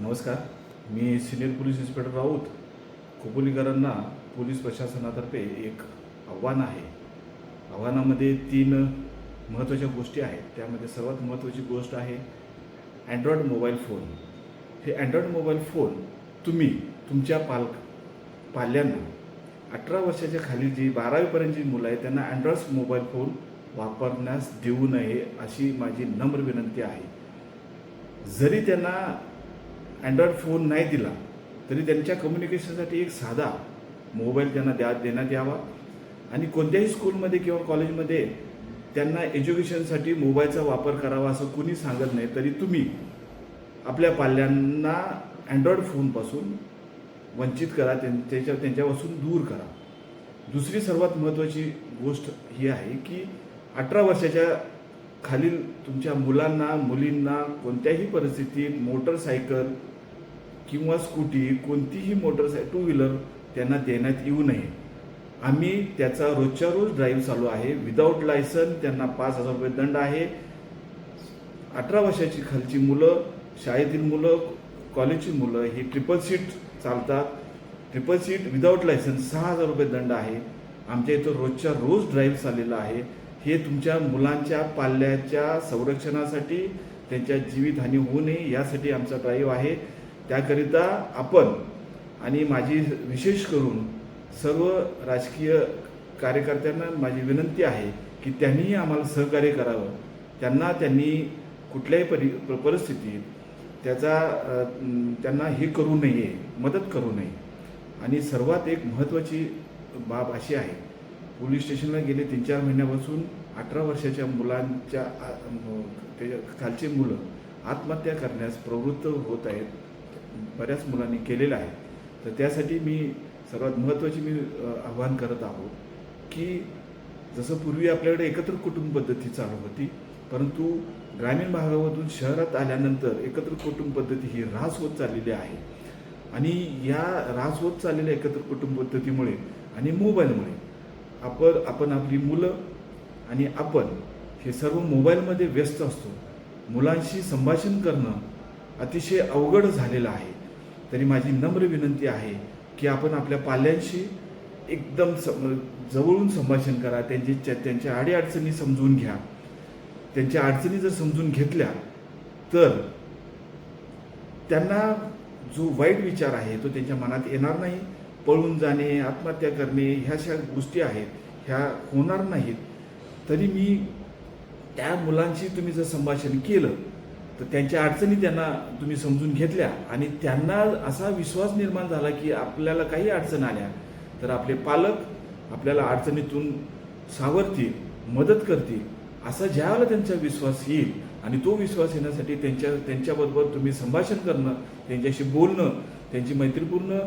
नमस्कार. मी senior police inspector Raut. खोपोलीकरांना पोलीस प्रशासनातर्फे एक आव्हान आहे. आव्हानामध्ये तीन महत्त्वाच्या गोष्टी आहेत. त्यामध्ये सर्वात महत्त्वाची गोष्ट आहे अँड्रॉइड मोबाईल फोन. हे अँड्रॉइड मोबाईल फोन तुम्ही तुमच्या पालक पाल्यांना अठरा वर्षाच्या खाली जी बारावीपर्यंतची मुलं आहेत त्यांना अँड्रॉइड मोबाईल फोन वापरण्यास देऊ नये अशी माझी नम्र विनंती आहे. जरी त्यांना अँड्रॉइड फोन नाही दिला तरी त्यांच्या कम्युनिकेशनसाठी एक साधा मोबाईल त्यांना द्या देण्यात यावा. आणि कोणत्याही स्कूलमध्ये किंवा कॉलेजमध्ये त्यांना एज्युकेशनसाठी मोबाईलचा वापर करावा असं कुणी सांगत नाही तरी तुम्ही आपल्या पाल्यांना अँड्रॉइड फोनपासून वंचित करा त्यां- त्याच्या त्यांच्यापासून दूर करा. दुसरी सर्वात महत्त्वाची गोष्ट ही आहे की अठरा वर्षाच्या खालील तुमच्या मुलांना मुलींना कोणत्याही परिस्थितीत मोटरसायकल किंवा स्कूटी कोणतीही मोटरसाय टू व्हीलर त्यांना देण्यात येऊ नये. आम्ही त्याचा रोजच्या रोज ड्राईव्ह चालू आहे. विदाऊट लायसन त्यांना पाच हजार रुपये दंड आहे. अठरा वर्षाची खालची मुलं शाळेतील मुलं कॉलेजची मुलं ही ट्रिपल सीट चालतात. ट्रिपल सीट विदाऊट लायसन्स सहा हजार रुपये दंड आहे. आमच्या इथं रोजच्या रोज ड्राईव्ह चाललेला आहे. हे तुमच्या मुलांच्या पाल्याच्या संरक्षणासाठी त्यांच्या जीवितहानी होऊ नये यासाठी आमचा ड्राईव्ह आहे. त्याकरिता आपण आणि माझी विशेष करून सर्व राजकीय कार्यकर्त्यांना माझी विनंती आहे की त्यांनीही आम्हाला सहकार्य करावं. त्यांना त्यांनी कुठल्याही परि परिस्थितीत त्याचा त्यांना हे करू नये मदत करू नये. आणि सर्वात एक महत्त्वाची बाब अशी आहे पोलीस स्टेशनला गेले तीन चार महिन्यापासून अठरा वर्षाच्या मुलांच्या आ, त्याच्या खालची मुलं आत्महत्या करण्यास प्रवृत्त होत आहेत बऱ्याच मुलांनी केलेलं आहे. तर त्यासाठी मी सर्वात महत्त्वाची मी आव्हान करत आहोत की जसं पूर्वी आपल्याकडे एकत्र कुटुंब पद्धती चालू होती परंतु ग्रामीण भागामधून शहरात आल्यानंतर एकत्र कुटुंब पद्धती ही ऱ्हास होत चाललेली आहे. आणि या ऱ्हास होत चाललेल्या एकत्र कुटुंब पद्धतीमुळे आणि मोबाईलमुळे आपण आपण आपली मुलं आणि आपण हे सर्व मोबाईलमध्ये व्यस्त असतो. मुलांशी संभाषण करणं अतिशय अवघड झालेलं आहे. तरी माझी नम्र विनंती आहे की आपण आपल्या पाल्यांशी एकदम सम जवळून संभाषण करा. त्यांची त्यांच्या अडीअडचणी समजून घ्या. त्यांच्या अडचणी जर समजून घेतल्या तर त्यांना जो वाईट विचार आहे तो त्यांच्या मनात येणार नाही. पळून जाणे आत्महत्या करणे ह्या अशा गोष्टी आहेत ह्या होणार नाहीत. तरी मी त्या मुलांशी तुम्ही जर संभाषण केलं तर त्यांच्या अडचणी त्यांना तुम्ही समजून घेतल्या आणि त्यांना असा विश्वास निर्माण झाला की आपल्याला काही अडचण आल्या तर आपले पालक आपल्याला अडचणीतून सावरतील मदत करतील असा ज्यावेळेला त्यांचा विश्वास येईल आणि तो विश्वास येण्यासाठी त्यांच्या त्यांच्याबरोबर तुम्ही संभाषण करणं त्यांच्याशी बोलणं त्यांची मैत्रीपूर्ण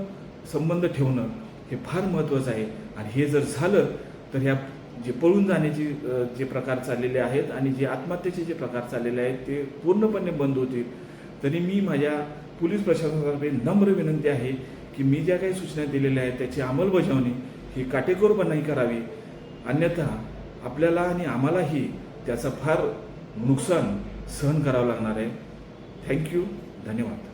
संबंध ठेवणं हे फार महत्त्वाचं आहे. आणि हे जर झालं तर ह्या जे पळून जाण्याचे जे प्रकार चाललेले आहेत आणि जे आत्महत्येचे जे प्रकार चाललेले आहेत ते पूर्णपणे बंद होतील. तरी मी माझ्या पोलीस प्रशासनातर्फे नम्र विनंती आहे की मी ज्या काही सूचना दिलेल्या आहेत त्याची अंमलबजावणी ही काटेकोरपणाही करावी. अन्यथा आपल्याला आणि आम्हालाही त्याचं फार नुकसान सहन करावं लागणार आहे. थँक्यू धन्यवाद.